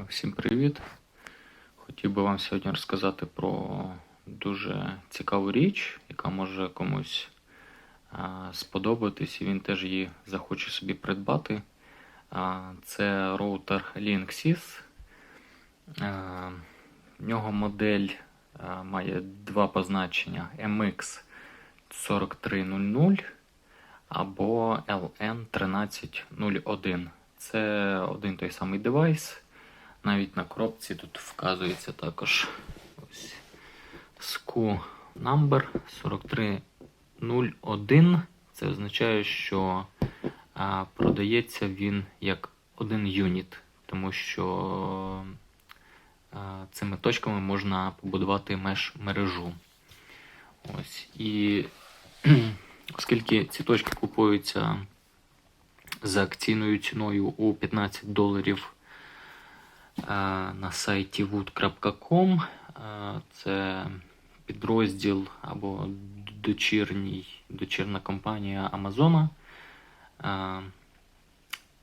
Всім привіт! Хотів би вам сьогодні розказати про дуже цікаву річ, яка може комусь сподобатись, і він теж її захоче собі придбати. Це роутер Linksys. В нього модель має два позначення MX 4300 або LN1301. Це один той самий девайс. Навіть на коробці тут вказується також ось SKU number 4301. Це означає, що а, продається він як один юніт, тому що а, цими точками можна побудувати меж мережу. Ось. І оскільки ці точки купуються за акційною ціною у 15 доларів на сайті wood.com. Це підрозділ або дочірній, дочірна компанія. Е,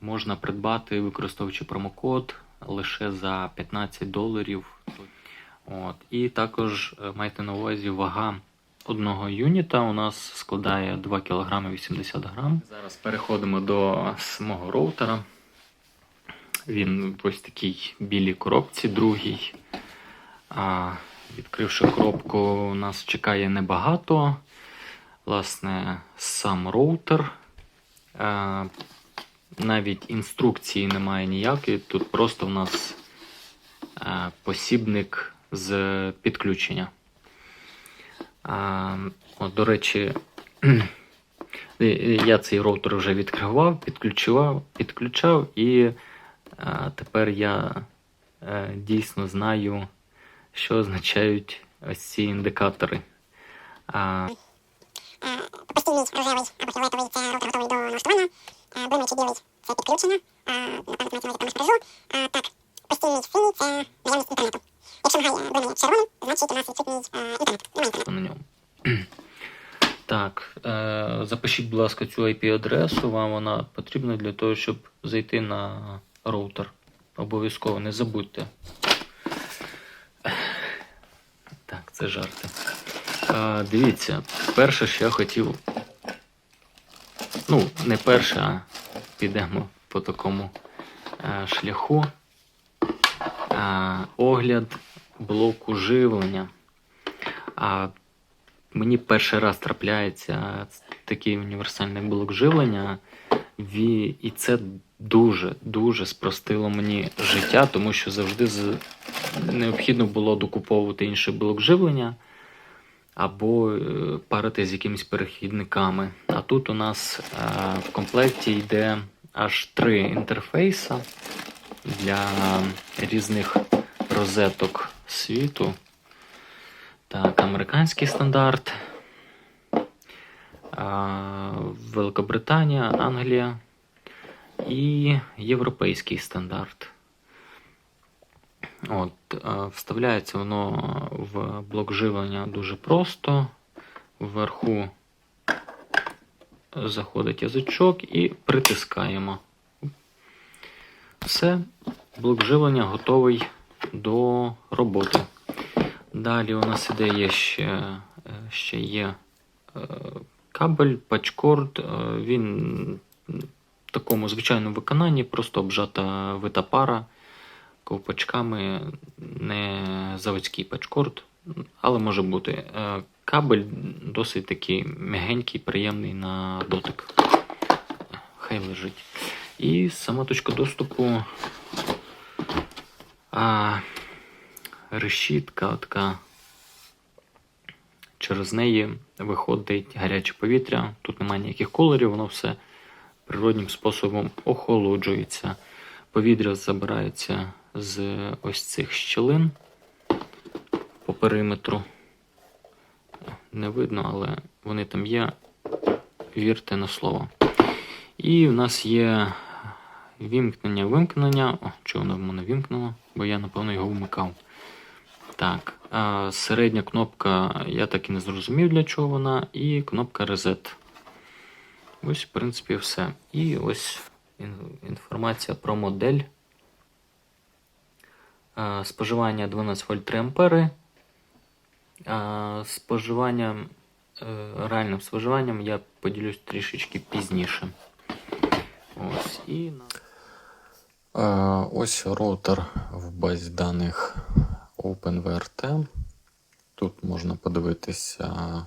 Можна придбати, використовуючи промокод лише за 15 доларів. От. І також е, майте на увазі вага одного юніта у нас складає 2 кг 80 грам. Зараз переходимо до самого роутера. Він в ось такій білій коробці, другій. А, відкривши коробку, нас чекає небагато. Власне, сам роутер. А, навіть інструкції немає ніякої. Тут просто в нас а, посібник з підключення. А, от, до речі, я цей роутер вже відкривав, підключував, підключав, і тепер я е, дійсно знаю, що означають ось ці індикатори. Постійний рожевий або фіолетовий це роутер готовий до налаштування, блимаючий білий це підключення, мережу, так, постійний синій це наявність інтернету. Якщо мигає блимає червоним, значить у нас відсутній е, інтернет, немає інтернету. на ньому. Так, е, запишіть, будь ласка, цю IP-адресу. Вам вона потрібна для того, щоб зайти на роутер. Обов'язково не забудьте. Так, це жарти. Е, дивіться, перше, що я хотів. Ну, не перше, а підемо по такому е, шляху. Е, огляд блоку живлення. А мені перший раз трапляється такий універсальний блок живлення, і це дуже дуже спростило мені життя, тому що завжди необхідно було докуповувати інший блок живлення або е, парити з якимись перехідниками. А тут у нас е, в комплекті йде аж три інтерфейса для різних розеток світу. Так, американський стандарт. Великобританія, Англія і європейський стандарт. От, вставляється воно в блок живлення дуже просто. Вверху заходить язичок і притискаємо. Все, блок живлення готовий до роботи. Далі у нас іде є ще, е, ще є е, кабель, пачкорд. Е, Він в такому звичайному виконанні, просто обжата вита пара ковпачками, не заводський пачкорд, але може бути. Е, Кабель досить такий м'ягенький, приємний на дотик. Хай лежить. І сама точка доступу. А, решітка така. Через неї виходить гаряче повітря. Тут немає ніяких кольорів, воно все природнім способом охолоджується. Повітря забирається з ось цих щілин по периметру. Не видно, але вони там є. Вірте на слово. І в нас є вімкнення, вимкнення. О, чого воно в мене вімкнуло? Бо я, напевно, його вмикав. Так, середня кнопка, я так і не зрозумів, для чого вона, і кнопка Reset. Ось, в принципі, все. І ось інформація про модель. Е, Споживання 12 вольт 3 ампери. Е, Споживанням, е, реальним споживанням я поділюсь трішечки пізніше. Ось і Е, Ось роутер в базі даних OpenVRT. Тут можна подивитися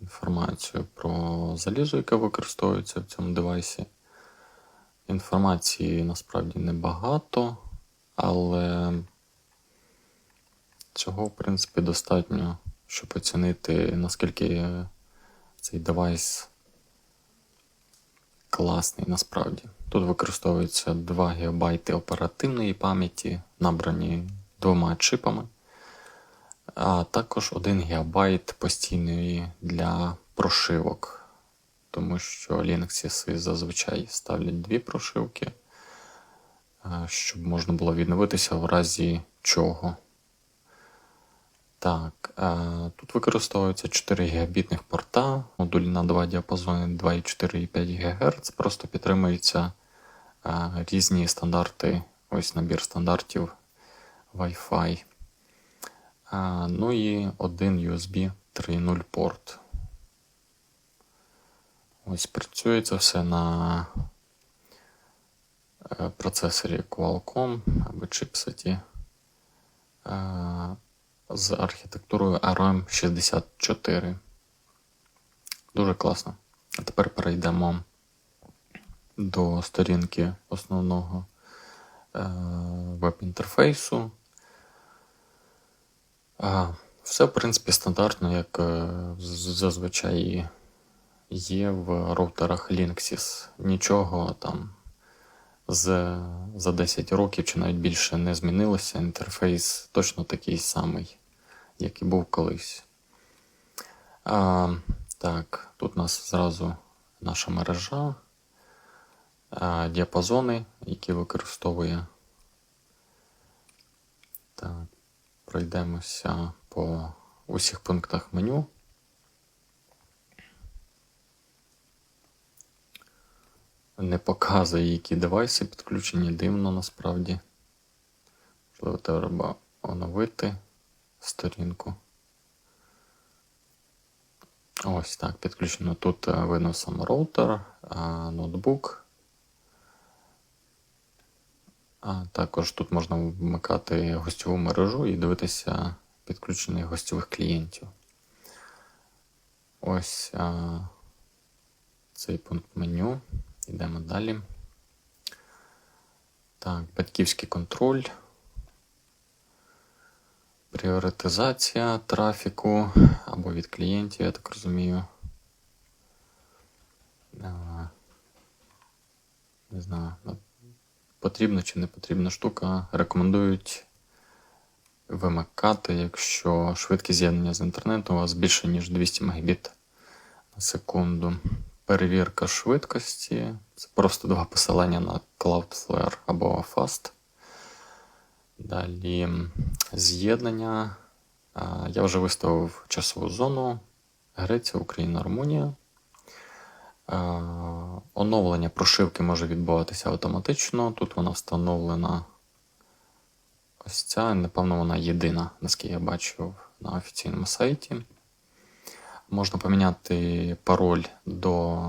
інформацію про залізо, яке використовується в цьому девайсі. Інформації насправді небагато, але цього, в принципі, достатньо, щоб оцінити, наскільки цей девайс класний насправді. Тут використовується 2 ГБ оперативної пам'яті, набрані двома чипами, а також 1 ГБ постійної для прошивок, тому що Linux зазвичай ставлять дві прошивки, е, щоб можна було відновитися в разі чого. Так, е, тут використовується 4 гігабітних порта, модуль на два діапазони 2,4 і 5 ГГц. Просто підтримуються е, різні стандарти, ось набір стандартів Wi-Fi. Ну і один USB 3.0 порт. Ось працює це все на е, процесорі Qualcomm або чипсеті. Е, з архітектурою ARM 64. Дуже класно. А тепер перейдемо до сторінки основного е, веб-інтерфейсу. Все, в принципі, стандартно, як е, зазвичай є в роутерах Linksys. Нічого там з, за 10 років чи навіть більше не змінилося. Інтерфейс точно такий самий, як і був колись. А, так, тут у нас зразу наша мережа, діапазони, які використовує. Так, пройдемося по усіх пунктах меню. Не показує, які девайси підключені, дивно насправді. Можливо, треба оновити сторінку. Ось так, підключено. Тут е, видно сам роутер, ноутбук. А також тут можна вмикати гостьову мережу і дивитися підключених гостьових клієнтів. Ось а, цей пункт меню. Йдемо далі. Так, батьківський контроль. Пріоритизація трафіку або від клієнтів, я так розумію. Не знаю, потрібна чи не потрібна штука. Рекомендують вимикати, якщо швидкість з'єднання з інтернету у вас більше, ніж 200 Мбіт на секунду. Перевірка швидкості. Це просто два посилання на Cloudflare або Fast. Далі з'єднання. Я вже виставив часову зону. Греція, Україна, Румунія. А, Оновлення прошивки може відбуватися автоматично. Тут вона встановлена. Ось ця, напевно, вона єдина, наскільки я бачив на офіційному сайті. Можна поміняти пароль до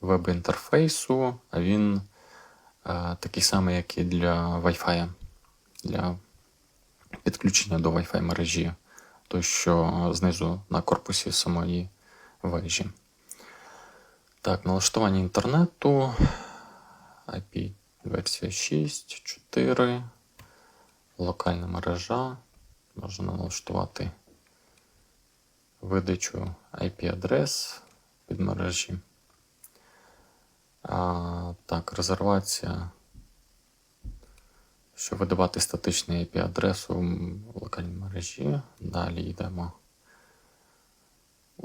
веб-інтерфейсу, а він е, такий самий, як і для Wi-Fi, для підключення до Wi-Fi мережі, той, що знизу на корпусі самої вежі. Так, налаштування інтернету. IP версія 6, 4, локальна мережа. Можна налаштувати видачу IP-адрес під мережі. А, так, резервація. Щоб видавати статичний IP-адресу в локальній мережі. Далі йдемо.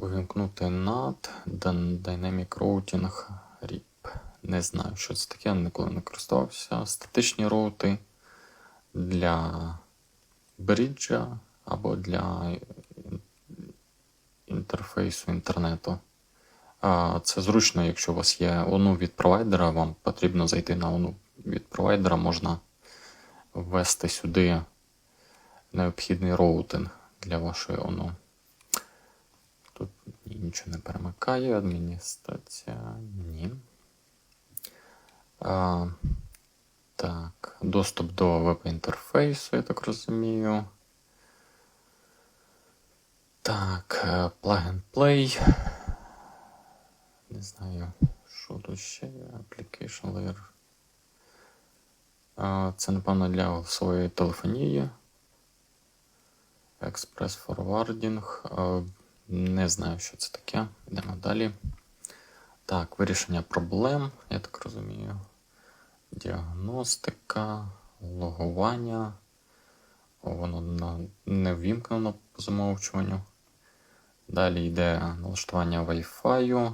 Увімкнути NAT, Dynamic Routing RIP. Не знаю, що це таке, ніколи не користувався. Статичні роути для бриджа або для інтерфейсу інтернету. Це зручно, якщо у вас є ONU від провайдера, вам потрібно зайти на ONU від провайдера, можна ввести сюди необхідний роутинг для вашої ОНО. Нічого не перемикає, адміністрація. Ні. А, так, доступ до веб-інтерфейсу, я так розумію. Так, е, plug and play. Не знаю, що тут ще. Application layer. А, Це, напевно, для голосової телефонії. Express Forwarding. Не знаю, що це таке. Йдемо далі. Так, вирішення проблем, я так розумію. Діагностика, логування. О, воно не ввімкнено по замовчуванню. Далі йде налаштування Wi-Fi.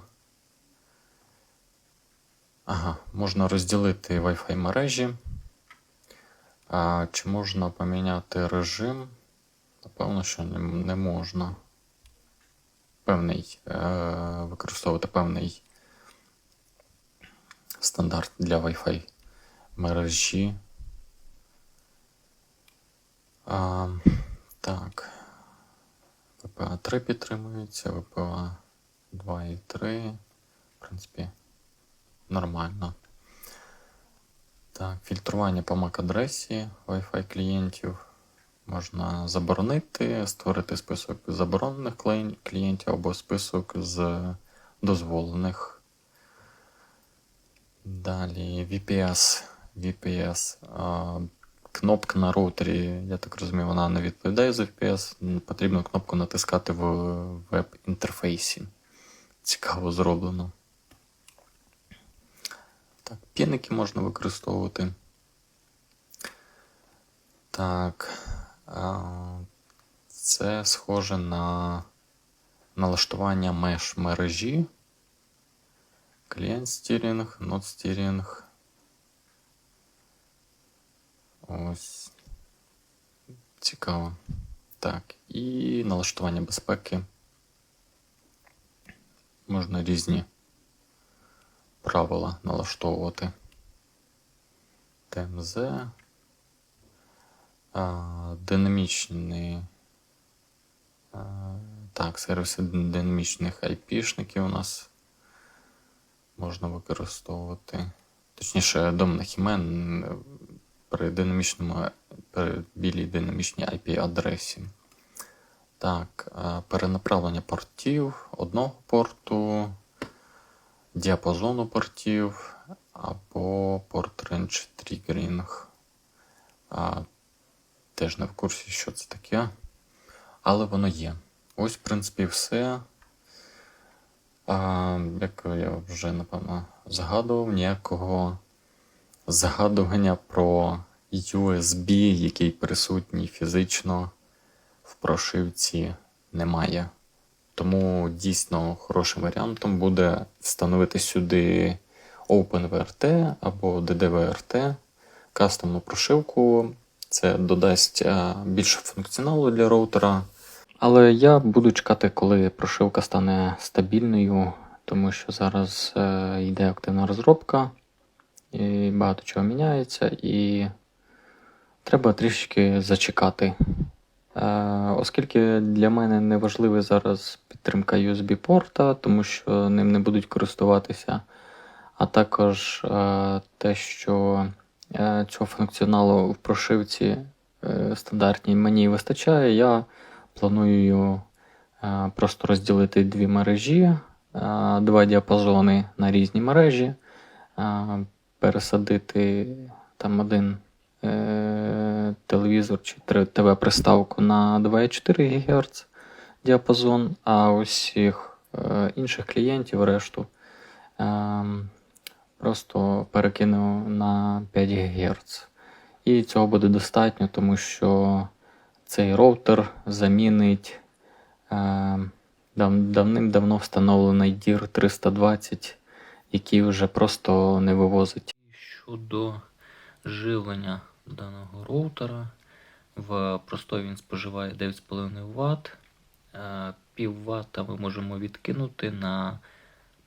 Ага, можна розділити Wi-Fi мережі. А, чи можна поміняти режим? Напевно, що не можна. Певний, е, використовувати певний стандарт для Wi-Fi мережі. Так. VPA 3 підтримується, VPA 2 і 3. В принципі, нормально. Так, фільтрування по MAC-адресі Wi-Fi клієнтів. Можна заборонити, створити список заборонених клієнтів або список з дозволених. Далі VPS. VPS. Кнопка на роутері, я так розумію, вона не відповідає за VPS. Потрібно кнопку натискати в веб-інтерфейсі. Цікаво зроблено. Так, піники можна використовувати. Так. Це схоже на налаштування меж мережі. Клієнт стірінг, нод стірінг. Ось. Цікаво. Так, і налаштування безпеки. Можна різні правила налаштовувати. ТМЗ. А, динамічні. Так, сервіси динамічних IP-шників у нас можна використовувати. Точніше, домних імен при динамічному при білій динамічній IP-адресі. Так, перенаправлення портів одного порту, діапазону портів або порт range triggering. Теж не в курсі, що це таке. Але воно є. Ось, в принципі, все. А, як я вже напевно згадував, ніякого згадування про USB, який присутній фізично в прошивці, немає. Тому дійсно хорошим варіантом буде встановити сюди OpenVRT або DDVRT, кастомну прошивку. Це додасть е, більше функціоналу для роутера. Але я буду чекати, коли прошивка стане стабільною, тому що зараз е, йде активна розробка, і багато чого міняється, і треба трішки зачекати. Е, оскільки для мене не важлива зараз підтримка USB-порта, тому що ним не будуть користуватися, а також те, що цього функціоналу в прошивці е, стандартній. Мені вистачає, я планую е, просто розділити дві мережі, е, два діапазони на різні мережі, е, пересадити там один е, телевізор чи ТВ-приставку на 2,4 ГГц діапазон, а усіх е, інших клієнтів решту е, просто перекину на 5 ГГц. І цього буде достатньо, тому що цей роутер замінить е, дав- давним-давно встановлений DIR 320, який вже просто не вивозить. Щодо живлення даного роутера, в простой він споживає 9,5 Вт. Е, Пів вата ми можемо відкинути на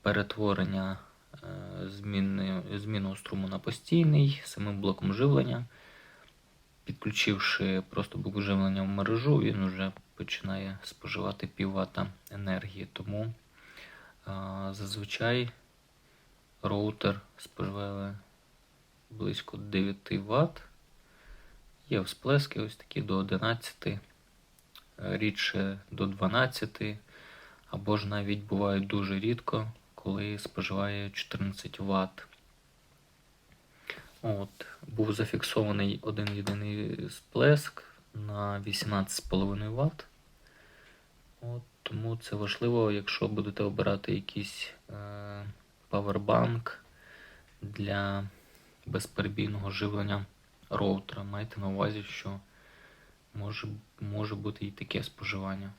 перетворення зміну струму на постійний самим блоком живлення. підключивши просто блок живлення в мережу, він вже починає споживати пів вата енергії. Тому зазвичай роутер споживає близько 9 Вт. Є всплески ось такі до 11, е, рідше до 12, або ж навіть бувають дуже рідко, коли споживає 14 Вт. От, був зафіксований один єдиний сплеск на 18,5 Вт. От, тому це важливо, якщо будете обирати якийсь е, павербанк для безперебійного живлення роутера. Майте на увазі, що може, може бути і таке споживання.